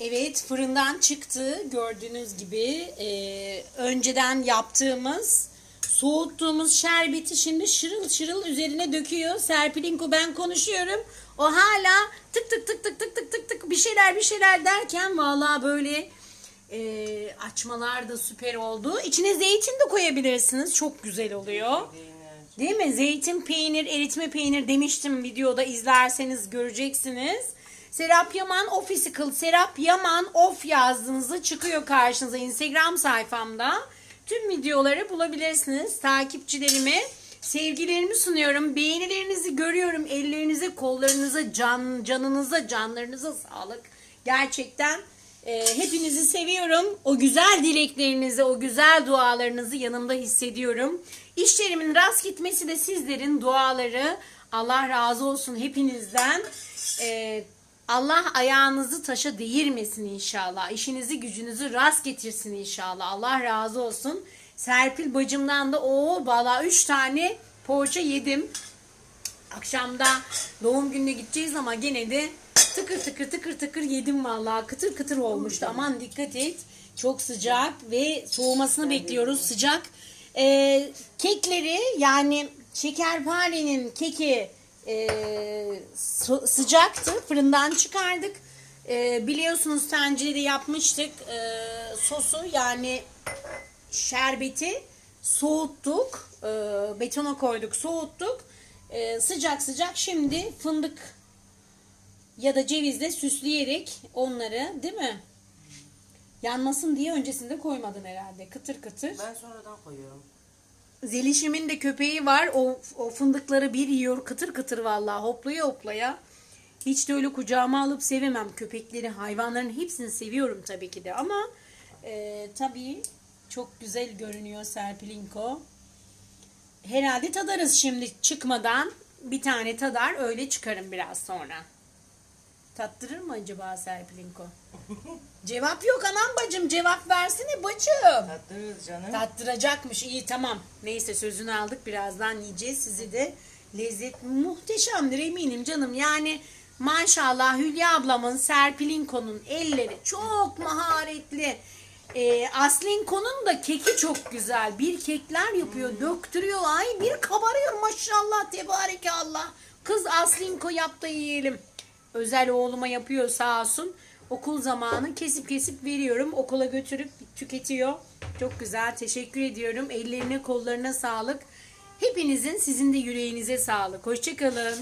Evet fırından çıktı gördüğünüz gibi Ee, önceden yaptığımız soğuttuğumuz şerbeti şimdi şırıl şırıl üzerine döküyor. Serpilinko ben konuşuyorum. O hala tık tık tık tık tık tık tık tık bir şeyler bir şeyler derken vallahi böyle e, açmalar da süper oldu. İçine zeytin de koyabilirsiniz. Çok güzel oluyor. Değil mi? Zeytin peynir, eritme peynir demiştim videoda izlerseniz göreceksiniz. Serap Yaman Official, Serap Yaman Of yazdığınızda çıkıyor karşınıza Instagram sayfamda. Tüm videoları bulabilirsiniz. Takipçilerime sevgilerimi sunuyorum. Beğenilerinizi görüyorum. Ellerinize, kollarınıza, can, canınıza, canlarınıza sağlık. Gerçekten e, hepinizi seviyorum. O güzel dileklerinizi, o güzel dualarınızı yanımda hissediyorum. İşlerimin rast gitmesi de sizlerin duaları. Allah razı olsun hepinizden. E, Allah ayağınızı taşa değirmesin inşallah. İşinizi gücünüzü rast getirsin inşallah. Allah razı olsun. Serpil bacımdan da o valla 3 tane poğaça yedim. Akşamda doğum gününe gideceğiz ama gene de tıkır tıkır tıkır tıkır yedim vallahi. Kıtır kıtır olmuştu. Aman dikkat et. Çok sıcak ve soğumasını bekliyoruz. Sıcak. Ee, kekleri yani şekerparenin keki e, sıcaktı. Fırından çıkardık. E, biliyorsunuz tencerede yapmıştık e, sosu yani şerbeti soğuttuk. E, betona koyduk soğuttuk. E, sıcak sıcak şimdi fındık ya da cevizle süsleyerek onları değil mi? Yanmasın diye öncesinde koymadın herhalde. Kıtır kıtır. Ben sonradan koyuyorum. Zelişimin de köpeği var. O, o fındıkları bir yiyor kıtır kıtır vallahi hoplaya hoplaya. Hiç de öyle kucağıma alıp sevemem köpekleri, hayvanların hepsini seviyorum tabii ki de ama e, tabii çok güzel görünüyor Serpilinko. Herhalde tadarız şimdi çıkmadan bir tane tadar öyle çıkarım biraz sonra. Tattırır mı acaba Serpilinko? Cevap yok anam bacım cevap versene bacım. Tattırırız canım. Tattıracakmış. iyi tamam. Neyse sözünü aldık. Birazdan yiyeceğiz. Sizi de lezzet muhteşemdir eminim canım. Yani maşallah Hülya ablamın, Serpilinko'nun elleri çok maharetli. Ee, Aslinko'nun da keki çok güzel. Bir kekler yapıyor, döktürüyor. Ay bir kabarıyor maşallah tebarekallah. Kız Aslinko yap da yiyelim. Özel oğluma yapıyor sağ olsun. Okul zamanı kesip kesip veriyorum. Okula götürüp tüketiyor. Çok güzel. Teşekkür ediyorum. Ellerine kollarına sağlık. Hepinizin sizin de yüreğinize sağlık. Hoşçakalın.